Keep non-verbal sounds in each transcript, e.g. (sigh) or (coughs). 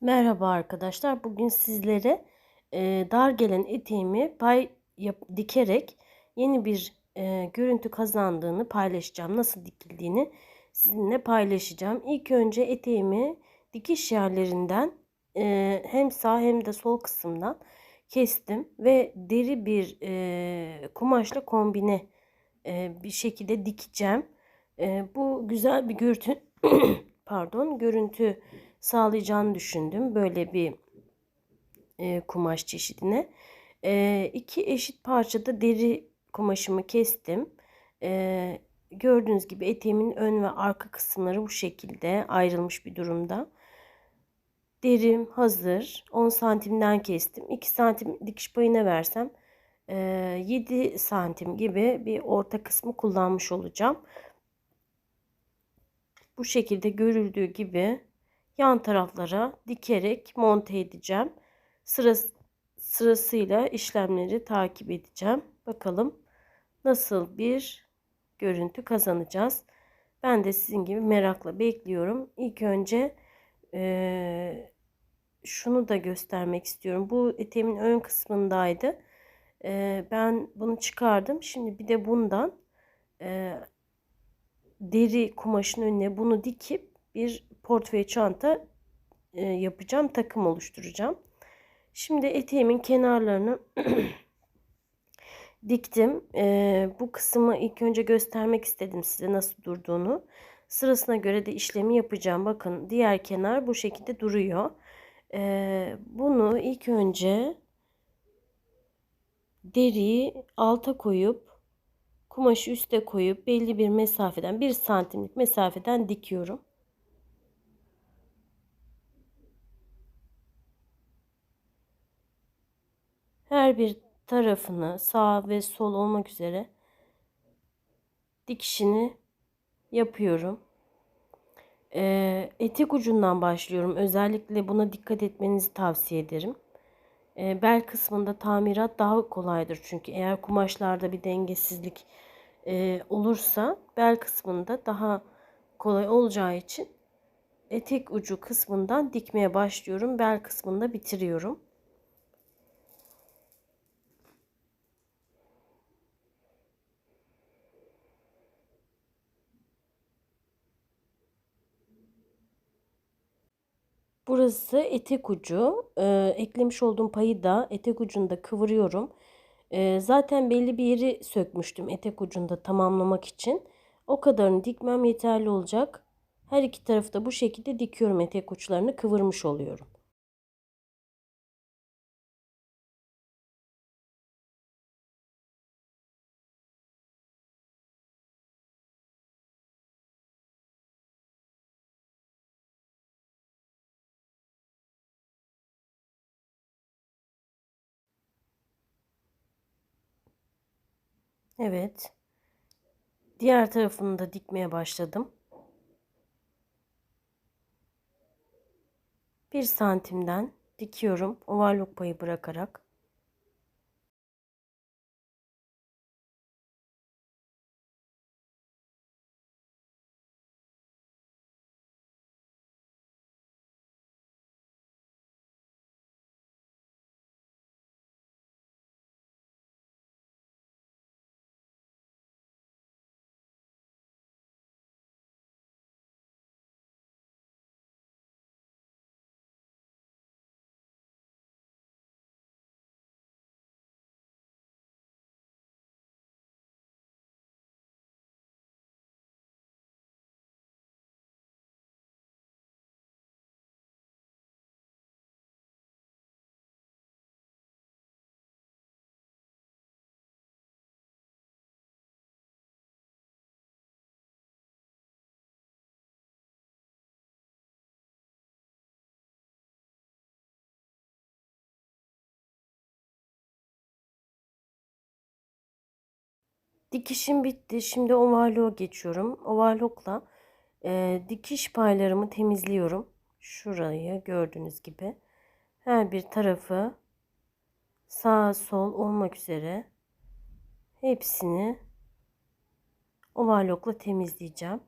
Merhaba arkadaşlar. Bugün sizlere e, dar gelen eteğimi pay yap, dikerek yeni bir e, görüntü kazandığını paylaşacağım. Nasıl dikildiğini sizinle paylaşacağım. İlk önce eteğimi dikiş yerlerinden e, hem sağ hem de sol kısımdan kestim ve deri bir e, kumaşla kombine e, bir şekilde dikeceğim. E, bu güzel bir görüntü (coughs) pardon görüntü sağlayacağını düşündüm. Böyle bir e, kumaş çeşidine. E, iki eşit parçada deri kumaşımı kestim. E, gördüğünüz gibi eteğimin ön ve arka kısımları bu şekilde ayrılmış bir durumda. Derim hazır. 10 santimden kestim. 2 santim dikiş payına versem 7 santim gibi bir orta kısmı kullanmış olacağım. Bu şekilde görüldüğü gibi yan taraflara dikerek monte edeceğim. Sırası, sırasıyla işlemleri takip edeceğim. Bakalım nasıl bir görüntü kazanacağız. Ben de sizin gibi merakla bekliyorum. İlk önce e, şunu da göstermek istiyorum. Bu eteğimin ön kısmındaydı. E, ben bunu çıkardım. Şimdi bir de bundan e, deri kumaşın önüne bunu dikip bir portföy çanta e, yapacağım. Takım oluşturacağım. Şimdi eteğimin kenarlarını (clears throat) diktim. E, bu kısmı ilk önce göstermek istedim size nasıl durduğunu. Sırasına göre de işlemi yapacağım. Bakın diğer kenar bu şekilde duruyor. E, bunu ilk önce deriyi alta koyup kumaşı üste koyup belli bir mesafeden bir santimlik mesafeden dikiyorum. Her bir tarafını sağ ve sol olmak üzere dikişini yapıyorum. Ee, etek ucundan başlıyorum. Özellikle buna dikkat etmenizi tavsiye ederim. Ee, bel kısmında tamirat daha kolaydır. Çünkü eğer kumaşlarda bir dengesizlik e, olursa bel kısmında daha kolay olacağı için etek ucu kısmından dikmeye başlıyorum. Bel kısmında bitiriyorum. Burası etek ucu. Ee, eklemiş olduğum payı da etek ucunda kıvırıyorum. Ee, zaten belli bir yeri sökmüştüm etek ucunda tamamlamak için. O kadarını dikmem yeterli olacak. Her iki tarafı da bu şekilde dikiyorum etek uçlarını kıvırmış oluyorum. Evet. Diğer tarafını da dikmeye başladım. Bir santimden dikiyorum overlock payı bırakarak. Dikişim bitti. Şimdi overlock'a geçiyorum. Overlock'la e, dikiş paylarımı temizliyorum. Şurayı gördüğünüz gibi. Her bir tarafı sağ sol olmak üzere hepsini overlock'la temizleyeceğim.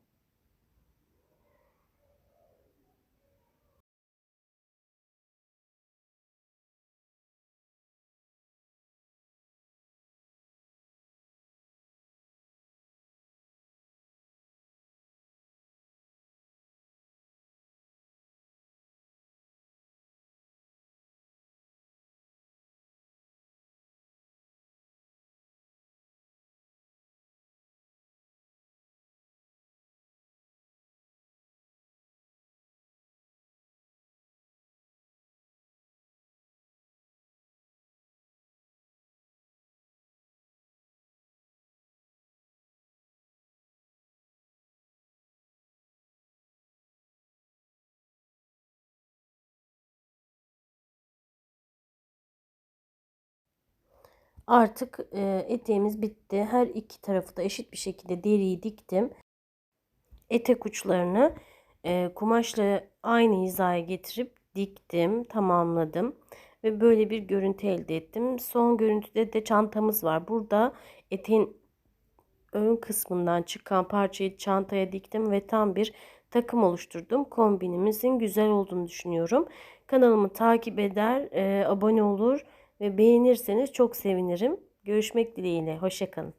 Artık e, eteğimiz bitti. Her iki tarafı da eşit bir şekilde deriyi diktim. Etek uçlarını e, kumaşla aynı hizaya getirip diktim, tamamladım ve böyle bir görüntü elde ettim. Son görüntüde de çantamız var. Burada eteğin ön kısmından çıkan parçayı çantaya diktim ve tam bir takım oluşturdum. Kombinimizin güzel olduğunu düşünüyorum. Kanalımı takip eder, e, abone olur ve beğenirseniz çok sevinirim. Görüşmek dileğiyle. Hoşçakalın.